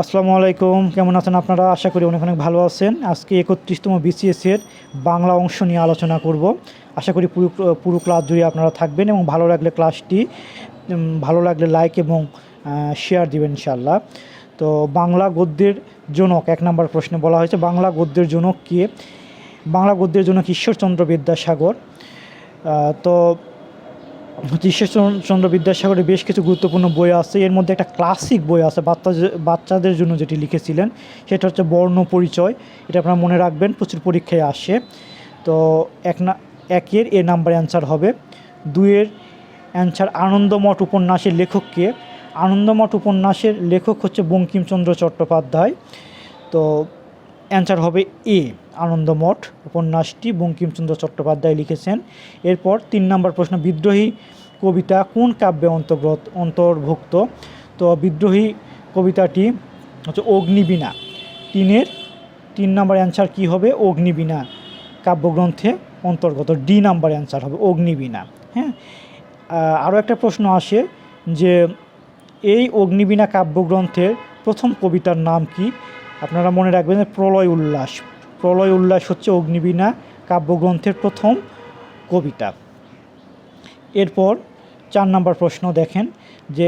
আসসালামু আলাইকুম, কেমন আছেন আপনারা? আশা করি অনেক অনেক ভালো আছেন। আজকে একত্রিশতম বিসিএস এর বাংলা অংশ নিয়ে আলোচনা করব। আশা করি পুরো পুরো ক্লাস জুড়ে আপনারা থাকবেন এবং ভালো লাগলে ক্লাসটি ভালো লাগলে লাইক এবং শেয়ার দিবেন ইনশাল্লাহ তো বাংলা গদ্যের জনক, এক নম্বর প্রশ্নে বলা হয়েছে, বাংলা গদ্যের জনক কে? বাংলা গদ্যের জনক ঈশ্বরচন্দ্র বিদ্যাসাগর। তো ঈশ্বরচন্দ্র বিদ্যাসাগরের বেশ কিছু গুরুত্বপূর্ণ বই আছে। এর মধ্যে একটা ক্লাসিক বই আছে, বাচ্চা বাচ্চাদের জন্য যেটি লিখেছিলেন। সেটা হচ্ছে বর্ণ পরিচয়। এটা আপনারা মনে রাখবেন, প্রচুর পরীক্ষায় আসে। তো এক না, একের এ নাম্বার অ্যান্সার হবে। দুইয়ের অ্যান্সার আনন্দমঠ উপন্যাসের লেখককে। আনন্দমঠ উপন্যাসের লেখক হচ্ছে বঙ্কিমচন্দ্র চট্টোপাধ্যায়। তো অ্যান্সার হবে এ। আনন্দমঠ উপন্যাসটি বঙ্কিমচন্দ্র চট্টোপাধ্যায় লিখেছেন। এরপর তিন নম্বর প্রশ্ন, বিদ্রোহী কবিতা কোন কাব্যে অন্তর্গত অন্তর্ভুক্ত? তো বিদ্রোহী কবিতাটি হচ্ছে অগ্নিবীণা। তিনের তিন নম্বর অ্যান্সার কী হবে? অগ্নিবীণা কাব্যগ্রন্থে অন্তর্গত ডি নাম্বার অ্যান্সার হবে অগ্নিবীণা। হ্যাঁ? আরও একটা প্রশ্ন আসে যে এই অগ্নিবীণা কাব্যগ্রন্থের প্রথম কবিতার নাম কি? আপনারা মনে রাখবেন প্রলয় উল্লাস। প্রলয় উল্লাস হচ্ছে অগ্নিবীণা কাব্যগ্রন্থের প্রথম কবিতা। এরপর চার নম্বর প্রশ্ন দেখেন যে,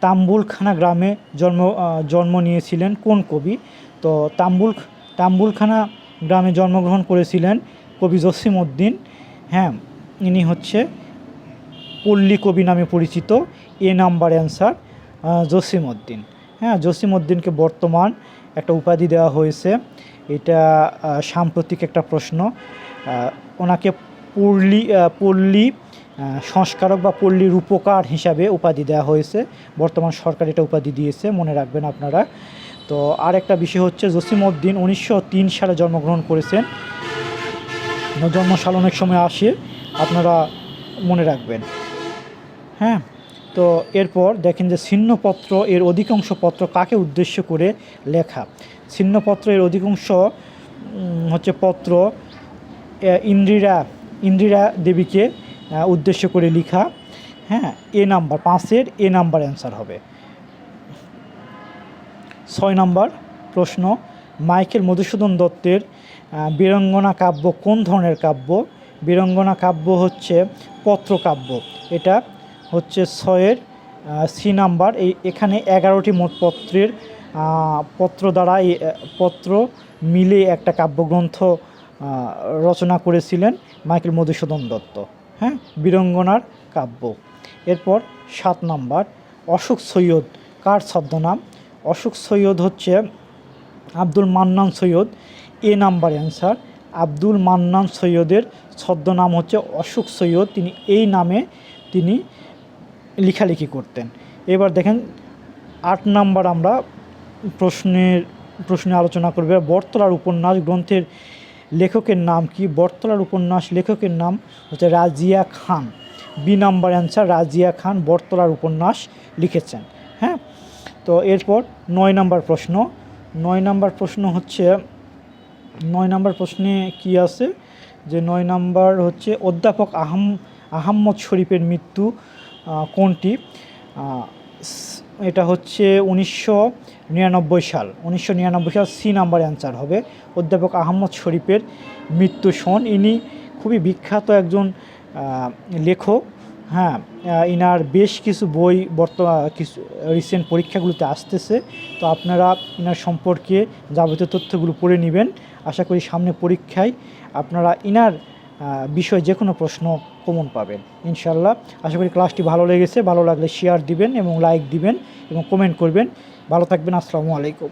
তাম্বুলখানা গ্রামে জন্ম জন্ম নিয়েছিলেন কোন কবি? তো তাম্বুল, তাম্বুলখানা গ্রামে জন্মগ্রহণ করেছিলেন কবি জসিম উদ্দিন। হ্যাঁ ইনি হচ্ছে পল্লী কবি নামে পরিচিত। A number answer Jasim Uddin. হ্যাঁ জসিম উদ্দিনকে বর্তমান একটা উপাধি দেওয়া হয়েছে। এটা সাম্প্রতিক একটা প্রশ্ন। ওনাকে পল্লী পল্লী সংস্কারক বা পল্লী রূপকার হিসাবে উপাধি দেওয়া হয়েছে। বর্তমান সরকার এটা উপাধি দিয়েছে, মনে রাখবেন আপনারা। তো আর একটা বিষয় হচ্ছে জসিম উদ্দিন উনিশশো সালে জন্মগ্রহণ করেছেন। জন্মসাল অনেক সময় আসে, আপনারা মনে রাখবেন। হ্যাঁ তো এরপর দেখেন যে ছিন্নপত্র এর অধিকাংশ পত্র কাকে উদ্দেশ্য করে লেখা? ছিন্নপত্র এর অধিকাংশ হচ্ছে পত্র এ, ইন্দিরা ইন্দিরা দেবীকে উদ্দেশ্য করে লিখা। হ্যাঁ এ নাম্বার পাঁচের এ নাম্বার অ্যান্সার হবে। ছয় নাম্বার প্রশ্ন মাইকেল মধুসূদন দত্তের বীরঙ্গনা কাব্য কোন ধরনের কাব্য? বীরঙ্গনা কাব্য হচ্ছে পত্রকাব্য এটা হচ্ছে ছয়ের সি নাম্বার। এই এখানে এগারোটি মোট পত্রের পত্র দ্বারা এই পত্র মিলে একটা কাব্যগ্রন্থ রচনা করেছিলেন মাইকেল মধুসূদন দত্ত। হ্যাঁ? বীরঙ্গনার কাব্য। এরপর সাত নাম্বার, অশোক সৈয়দ। কার ছদ্মনাম? অশোক সৈয়দ হচ্ছে Abdul Mannan Syed. A number answer. Abdul Mannan সৈয়দের ছদ্মনাম হচ্ছে অশোক সৈয়দ। তিনি এই নামে তিনি লেখালেখি করতেন। এবার দেখেন, আট নাম্বার আমরা প্রশ্নের, প্রশ্নে আলোচনা করবে। বটতলার উপন্যাস গ্রন্থের লেখকের নাম কি? বটতলার উপন্যাস লেখকের নাম হচ্ছে Razia Khan. B number answer, Razia Khan বটতলার উপন্যাস লিখেছেন। হ্যাঁ? তো এরপর নয় নাম্বার প্রশ্ন। নয় নাম্বার প্রশ্ন হচ্ছে, নয় নাম্বার প্রশ্নে কি আছে? যে নয় নাম্বার হচ্ছে, অধ্যাপক আহম, আহম্মদ শরীফের মৃত্যু কোনটি? এটা হচ্ছে উনিশশো নিরানব্বই সাল। উনিশশো নিরানব্বই সাল সি নাম্বার অ্যান্সার হবে। অধ্যাপক আহম্মদ শরীফের মৃত্যু সন ইনি খুবই বিখ্যাত একজন লেখক। হ্যাঁ ইনার বেশ কিছু বই বর্তমান কিছু রিসেন্ট পরীক্ষাগুলোতে আসতেছে। তো আপনারা ইনার সম্পর্কে যাবতীয় তথ্যগুলো পড়ে নেবেন। আশা করি সামনে পরীক্ষায় আপনারা ইনার বিষয়ে যে কোনো প্রশ্ন কমন পাবেন। ইনশাল্লাহ আশা করি ক্লাসটি ভালো লেগেছে। ভালো লাগলে শেয়ার দিবেন এবং লাইক দিবেন এবং কমেন্ট করবেন। ভালো থাকবেন, আসসালামু আলাইকুম।